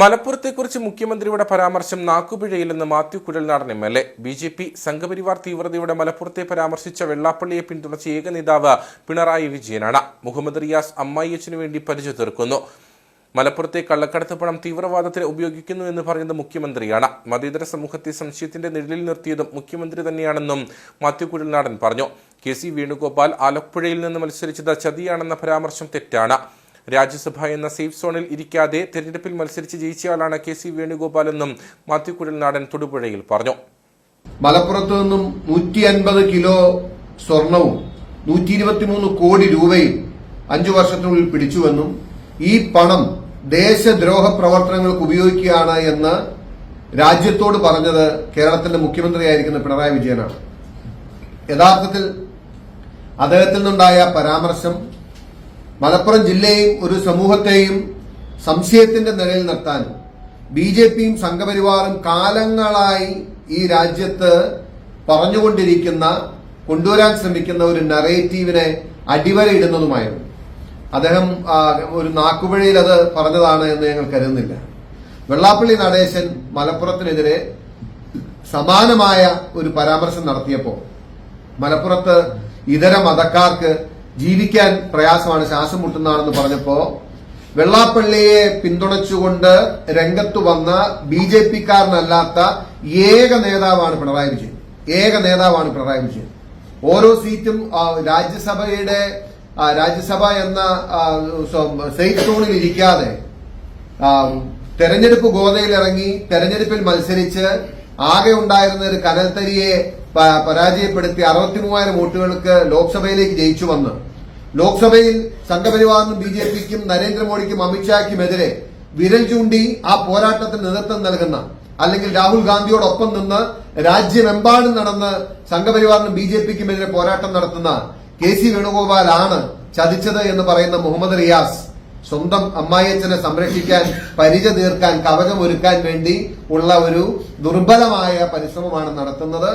മലപ്പുറത്തെക്കുറിച്ച് മുഖ്യമന്ത്രിയുടെ പരാമർശം നാക്കുപിഴയില്ലെന്ന് Mathew Kuzhalnadan M L A. B J P Sangh Parivar തീവ്രതയുടെ മലപ്പുറത്തെ പരാമർശിച്ച വെള്ളാപ്പള്ളിയെ പിന്തുണച്ച ഏക നേതാവ് പിണറായി വിജയനാണ്. മുഹമ്മദ് റിയാസ് അമ്മായിയച്ചനു വേണ്ടി പരിചയ തീർക്കുന്നു. മലപ്പുറത്തെ കള്ളക്കടത്ത് പണം തീവ്രവാദത്തിന് ഉപയോഗിക്കുന്നു എന്ന് പറയുന്നത് മുഖ്യമന്ത്രിയാണ്. മതേതര സമൂഹത്തെ സംശയത്തിന്റെ നിഴലിൽ നിർത്തിയതും മുഖ്യമന്ത്രി തന്നെയാണെന്നും മാത്യു കുഴൽനാടൻ പറഞ്ഞു. കെ സി വേണുഗോപാൽ ആലപ്പുഴയിൽ നിന്ന് മത്സരിച്ചത് ചതിയാണെന്ന പരാമർശം തെറ്റാണ്. രാജ്യസഭ എന്ന സേഫ് സോണിൽ ഇരിക്കാതെ തെരഞ്ഞെടുപ്പിൽ മത്സരിച്ച് ജയിച്ചയാളാണ് കെ സി വേണുഗോപാൽ എന്നും മാത്യു കുഴൽനാടൻ തൊടുപുഴയിൽ പറഞ്ഞു. മലപ്പുറത്ത് നിന്നും നൂറ്റി അൻപത് കിലോ സ്വർണവും നൂറ്റി ഇരുപത്തിമൂന്ന് കോടി രൂപയും അഞ്ചു വർഷത്തിനുള്ളിൽ പിടിച്ചുവെന്നും ഈ പണം ദേശദ്രോഹ പ്രവർത്തനങ്ങൾക്ക് ഉപയോഗിക്കുകയാണ് എന്ന് രാജ്യത്തോട് പറഞ്ഞത് കേരളത്തിന്റെ മുഖ്യമന്ത്രിയായിരിക്കുന്ന പിണറായി വിജയനാണ്. യഥാർത്ഥത്തിൽ അദ്ദേഹത്തിൽ നിന്നുണ്ടായ പരാമർശം മലപ്പുറം ജില്ലയെയും ഒരു സമൂഹത്തെയും സംശയത്തിന്റെ നിലയിൽ നിർത്താൻ ബി ജെ പിയും സംഘപരിവാറും കാലങ്ങളായി ഈ രാജ്യത്ത് പറഞ്ഞുകൊണ്ടിരിക്കുന്ന കൊണ്ടുവരാൻ ശ്രമിക്കുന്ന ഒരു നറേറ്റീവിനെ അടിവരയിടുന്നതുമായിരുന്നു. അദ്ദേഹം ഒരു നാക്കുവഴിയിൽ അത് പറഞ്ഞതാണ് എന്ന് ഞങ്ങൾ കരുതുന്നില്ല. വെള്ളാപ്പള്ളി നടേശൻ മലപ്പുറത്തിനെതിരെ സമാനമായ ഒരു പരാമർശം നടത്തിയപ്പോൾ മലപ്പുറത്ത് ഇതര മതക്കാർക്ക് ജീവിക്കാൻ പ്രയാസമാണ് ശ്വാസം മുട്ടുന്നതാണെന്ന് പറഞ്ഞപ്പോ വെള്ളാപ്പള്ളിയെ പിന്തുണച്ചുകൊണ്ട് രംഗത്ത് വന്ന ബി ജെ പിക്കാരനല്ലാത്ത ഏക നേതാവാണ് പിണറായി വിജയൻ. ഏക നേതാവാണ് പിണറായി വിജയൻ. ഓരോ സീറ്റും രാജ്യസഭയുടെ രാജ്യസഭ എന്ന സേഫ് സോണിൽ ഇരിക്കാതെ തെരഞ്ഞെടുപ്പ് ഗോതയിൽ ഇറങ്ങി തെരഞ്ഞെടുപ്പിൽ മത്സരിച്ച് ആകെ ഉണ്ടായിരുന്ന ഒരു കനൽത്തരിയെ പരാജയപ്പെടുത്തി അറുപത്തി മൂവായിരം വോട്ടുകൾക്ക് ലോക്സഭയിലേക്ക് ജയിച്ചു വന്ന്. ലോക്സഭയിൽ സംഘപരിവാറിനും ബി ജെ പിക്കും നരേന്ദ്രമോദിക്കും അമിത്ഷായ്ക്കുമെതിരെ വിരൽ ചൂണ്ടി ആ പോരാട്ടത്തിന് നേതൃത്വം നൽകുന്ന അല്ലെങ്കിൽ രാഹുൽ ഗാന്ധിയോടൊപ്പം നിന്ന് രാജ്യമെമ്പാടും നടന്ന് സംഘപരിവാറിനും ബി ജെ പിക്കുമെതിരെ പോരാട്ടം നടത്തുന്ന കെ സി വേണുഗോപാലാണ് ചതിച്ചത് എന്ന് പറയുന്ന മുഹമ്മദ് റിയാസ്. സ്വന്തം അമ്മായിയച്ഛനെ സംരക്ഷിക്കാൻ പരിച തീർക്കാൻ കവചമൊരുക്കാൻ വേണ്ടി ഉള്ള ഒരു ദുർബലമായ പരിശ്രമമാണ് നടത്തുന്നത്.